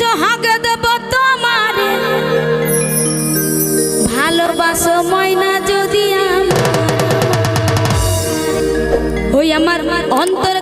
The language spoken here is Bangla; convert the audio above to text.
সোহাগ দেব তোমার। ভালোবাসো ময়না যদি আমার। ওই আমার অন্তর